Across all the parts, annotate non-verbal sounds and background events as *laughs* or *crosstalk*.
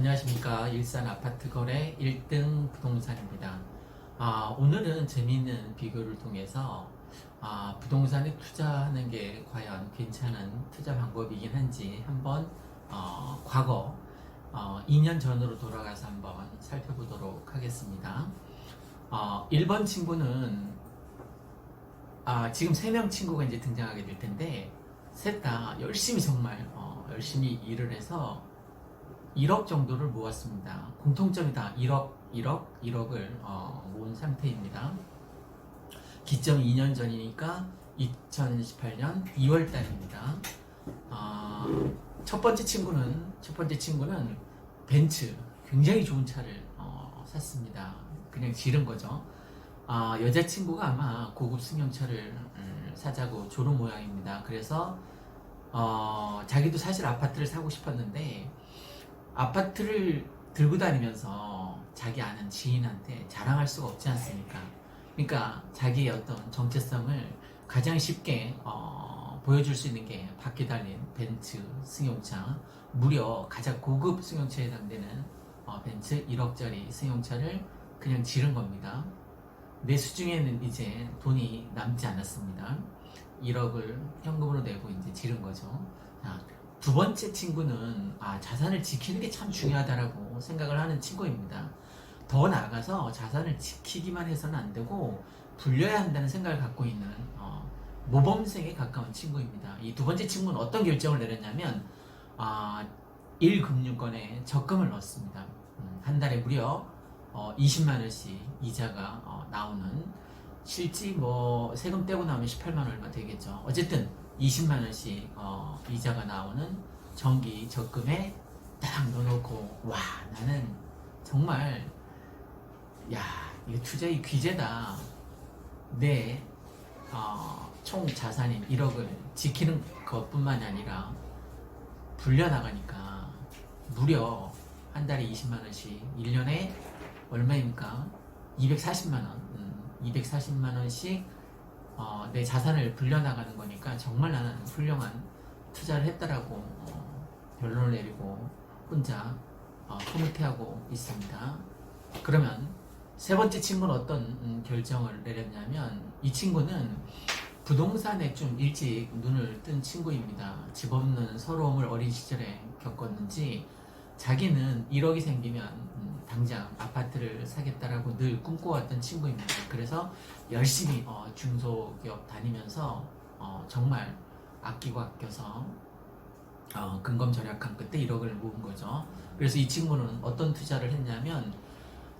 안녕하십니까 일산 아파트 거래 1등 부동산입니다. 아, 오늘은 재미있는 비교를 통해서 아, 부동산에 투자하는 게 과연 괜찮은 투자 방법이긴 한지 한번 어, 과거 어, 2년 전으로 돌아가서 한번 살펴보도록 하겠습니다. 어, 1번 친구는 아, 지금 3명 친구가 이제 등장하게 될 텐데 셋 다 열심히 정말 어, 열심히 일을 해서 1억 정도를 모았습니다. 공통점이 다 1억, 1억, 1억을 어, 모은 상태입니다. 기점 2년 전이니까 2018년 2월 달입니다. 아, 첫 번째 친구는 첫 번째 친구는 벤츠 굉장히 좋은 차를 어, 샀습니다. 그냥 지른 거죠. 아, 여자친구가 아마 고급 승용차를 음, 사자고 조른 모양입니다. 그래서 어, 자기도 사실 아파트를 사고 싶었는데 아파트를 들고 다니면서 자기 아는 지인한테 자랑할 수가 없지 않습니까? 그러니까 자기의 어떤 정체성을 가장 쉽게 어, 보여줄 수 있는 게 바퀴 달린 벤츠 승용차 무려 가장 고급 승용차에 해당되는 어, 벤츠 1억짜리 승용차를 그냥 지른 겁니다. 내 수중에는 이제 돈이 남지 않았습니다. 1억을 현금으로 내고 이제 지른 거죠. 자, 두 번째 친구는 아, 자산을 지키는 게 참 중요하다라고 생각을 하는 친구입니다. 더 나아가서 자산을 지키기만 해서는 안 되고 불려야 한다는 생각을 갖고 있는 어, 모범생에 가까운 친구입니다. 이 두 번째 친구는 어떤 결정을 내렸냐면 아, 1금융권에 적금을 넣었습니다. 음, 한 달에 무려 어, 20만 원씩 이자가 어, 나오는 실지 뭐 세금 떼고 나오면 18만 원 얼마 되겠죠. 어쨌든 20만 원씩 어, 이자가 나오는 정기 적금에 딱 넣어놓고 와 나는 정말 야 이거 투자의 귀재다 내 어, 총 자산인 1억을 지키는 것뿐만이 아니라 불려나가니까 무려 한 달에 20만 원씩 1년에 얼마입니까? 240만 원 음, 240만 원씩 어, 내 자산을 불려나가는 거니까 정말 나는 훌륭한 투자를 했다라고 어, 결론을 내리고 혼자 어, 흐뭇해하고 있습니다. 그러면 세 번째 친구는 어떤 음, 결정을 내렸냐면 이 친구는 부동산에 좀 일찍 눈을 뜬 친구입니다. 집 없는 서러움을 어린 시절에 겪었는지 자기는 1억이 생기면 음, 당장 아파트를 사겠다라고 늘 꿈꿔왔던 친구입니다. 그래서 열심히 어, 중소기업 다니면서 어, 정말 아끼고 아껴서 어, 근검 절약한 끝에 1억을 모은 거죠. 그래서 이 친구는 어떤 투자를 했냐면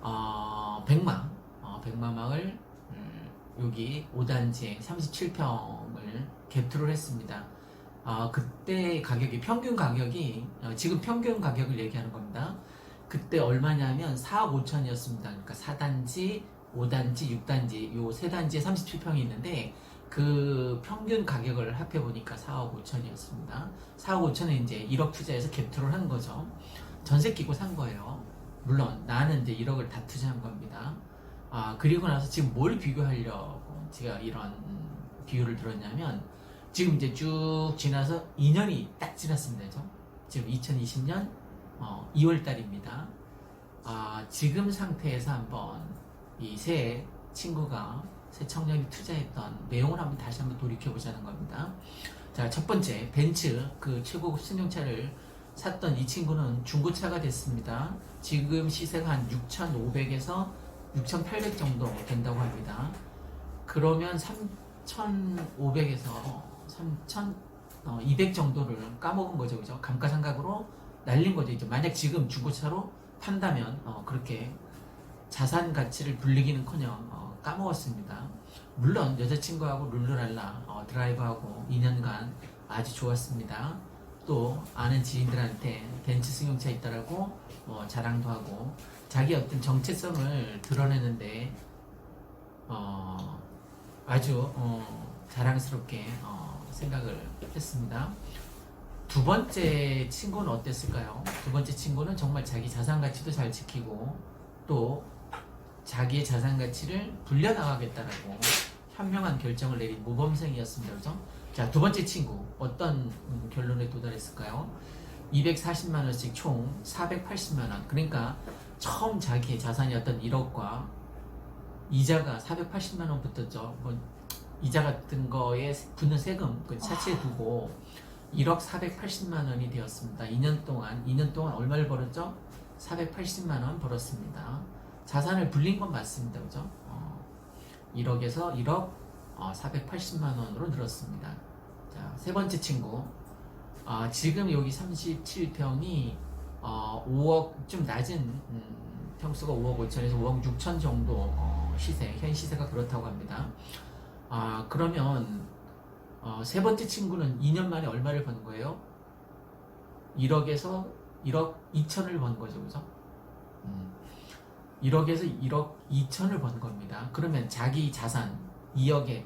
어, 백마, 어, 백마망을 음, 여기 5단지에 37평을 갭투를 했습니다. 어, 그때 가격이 평균 가격이 어, 지금 평균 가격을 얘기하는 겁니다. 그때 얼마냐면 4억 5천이었습니다. 그러니까 4단지, 5단지, 6단지 요 세 단지에 37평이 있는데 그 평균 가격을 합해 보니까 4억 5천이었습니다. 4억 5천에 이제 1억 투자해서 갭투를 한 거죠. 전세 끼고 산 거예요. 물론 나는 이제 1억을 다 투자한 겁니다. 아 그리고 나서 지금 뭘 비교하려고 제가 이런 음, 비유를 들었냐면 지금 이제 쭉 지나서 2년이 딱 지났습니다. 그죠? 지금 2020년 어, 2월 달입니다. 아, 지금 상태에서 한번 이 새 친구가 새 청년이 투자했던 내용을 한번 다시 한번 돌이켜 보자는 겁니다. 자, 첫 번째 벤츠 그 최고급 승용차를 샀던 이 친구는 중고차가 됐습니다. 지금 시세가 한 6,500에서 6,800 정도 된다고 합니다. 그러면 3,500에서 3,200 정도를 까먹은 거죠, 그죠? 감가상각으로 날린 거죠. 이제 만약 지금 중고차로 판다면 어, 그렇게 자산 가치를 불리기는커녕 어, 까먹었습니다. 물론 여자친구하고 룰루랄라 어, 드라이브하고 2년간 아주 좋았습니다. 또 아는 지인들한테 벤츠 승용차 있다라고 어, 자랑도 하고 자기 어떤 정체성을 드러내는데 어, 아주 어, 자랑스럽게 어, 생각을 했습니다. 두 번째 친구는 어땠을까요? 두 번째 친구는 정말 자기 자산 가치도 잘 지키고 또 자기의 자산 가치를 불려나가겠다라고 현명한 결정을 내린 모범생이었습니다. 그죠? 자, 두 번째 친구 어떤 음, 결론에 도달했을까요? 240만 원씩 총 480만 원. 그러니까 처음 자기의 자산이었던 1억과 이자가 480만 원 붙었죠. 뭐 이자 같은 거에 붙는 세금 그 차치에 두고 1억 480만 원이 되었습니다. 2년 동안 2년 동안 얼마를 벌었죠? 480만 원 벌었습니다. 자산을 불린 건 맞습니다. 그죠? 어, 1억에서 1억 어, 480만 원으로 늘었습니다. 자, 세 번째 친구. 아, 지금 여기 37평이 어, 5억 좀 낮은 음, 평수가 5억 5천에서 5억 6천 정도 어, 시세 현 시세가 그렇다고 합니다. 아 그러면 어, 세 번째 친구는 2년 만에 얼마를 번 거예요? 1억에서 1억 2천을 번 거죠, 그죠? 음, 1억에서 1억 2천을 번 겁니다. 그러면 자기 자산 2억에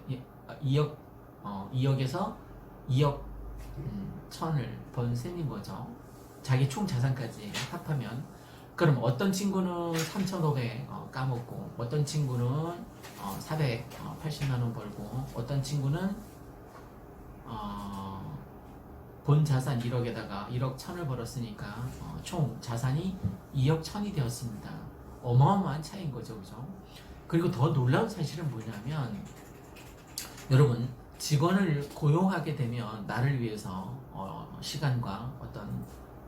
2억 어, 2억에서 2억 음, 천을 번 셈인 거죠. 자기 총 자산까지 합하면 그럼 어떤 친구는 3,500 어, 까먹고 어떤 친구는 어, 480만 원 벌고 어떤 친구는 어, 본 자산 1억에다가 1억 천을 벌었으니까 어, 총 자산이 2억 천이 되었습니다. 어마어마한 차이인 거죠, 그죠? 그리고 더 놀라운 사실은 뭐냐면 여러분 직원을 고용하게 되면 나를 위해서 어, 시간과 어떤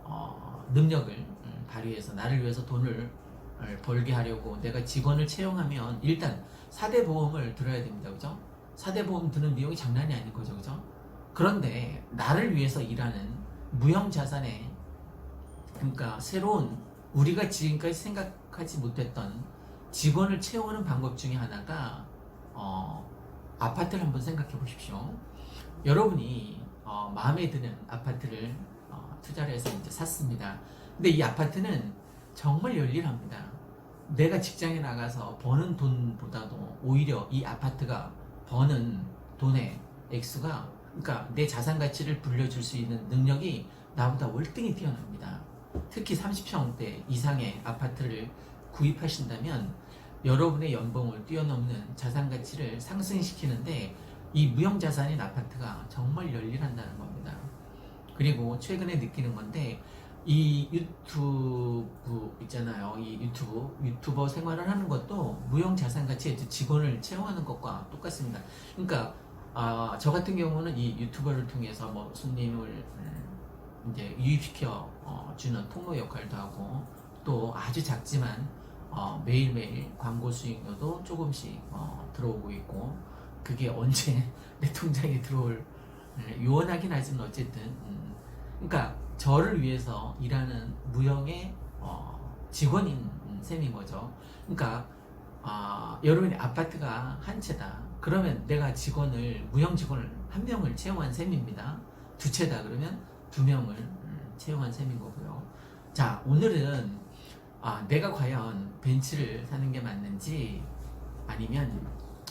어, 능력을 음, 발휘해서 나를 위해서 돈을 을 벌게 하려고 내가 직원을 채용하면 일단 4대 보험을 들어야 됩니다. 그죠? 4대 보험 드는 비용이 장난이 아닌 거죠. 그죠? 그런데 나를 위해서 일하는 무형 자산에 그러니까 새로운 우리가 지금까지 생각하지 못했던 직원을 채우는 방법 중에 하나가 어, 아파트를 한번 생각해 보십시오. 여러분이 어, 마음에 드는 아파트를 어, 투자를 해서 이제 샀습니다. 근데 이 아파트는 정말 열일합니다. 내가 직장에 나가서 버는 돈보다도 오히려 이 아파트가 버는 돈의 액수가 그러니까 내 자산 가치를 불려줄 수 있는 능력이 나보다 월등히 뛰어납니다. 특히 30평대 이상의 아파트를 구입하신다면 여러분의 연봉을 뛰어넘는 자산 가치를 상승시키는데 이 무형 자산인 아파트가 정말 열일한다는 겁니다. 그리고 최근에 느끼는 건데 이 유튜브 있잖아요. 이 유튜브 유튜버 생활을 하는 것도 무형 자산 가치에 직원을 채용하는 것과 똑같습니다. 그러니까 아, 저 같은 경우는 이 유튜버를 통해서 뭐 손님을 음, 이제 유입시켜 어, 주는 통로 역할도 하고 또 아주 작지만 어, 매일매일 광고 수익료도 조금씩 어, 들어오고 있고 그게 언제 *laughs* 내 통장에 들어올 음, 요원하긴 하지만 어쨌든 음, 그러니까 저를 위해서 일하는 무형의 어, 직원인 셈인 거죠. 그러니까 아, 여러분의 아파트가 한 채다. 그러면 내가 직원을 무형 직원을 한 명을 채용한 셈입니다. 두 채다 그러면 두 명을 음, 채용한 셈인 거고요. 자 오늘은 아, 내가 과연 벤츠를 사는 게 맞는지 아니면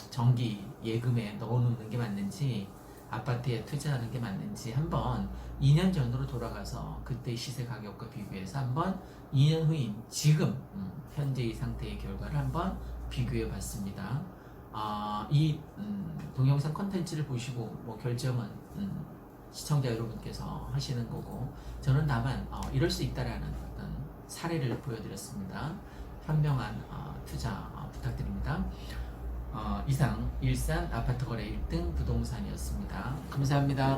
정기 예금에 넣어놓는 게 맞는지 아파트에 투자하는 게 맞는지 한번 2년 전으로 돌아가서 그때 시세 가격과 비교해서 한번 2년 후인 지금 음, 현재의 상태의 결과를 한번 비교해 봤습니다. 아, 이 음, 동영상 컨텐츠를 보시고 뭐 결정은 음, 시청자 여러분께서 하시는 거고 저는 다만 어, 이럴 수 있다라는 어떤 사례를 보여드렸습니다. 현명한 어, 투자 어, 부탁드립니다. 어, 이상 일산 아파트 거래 1등 부동산이었습니다. 감사합니다.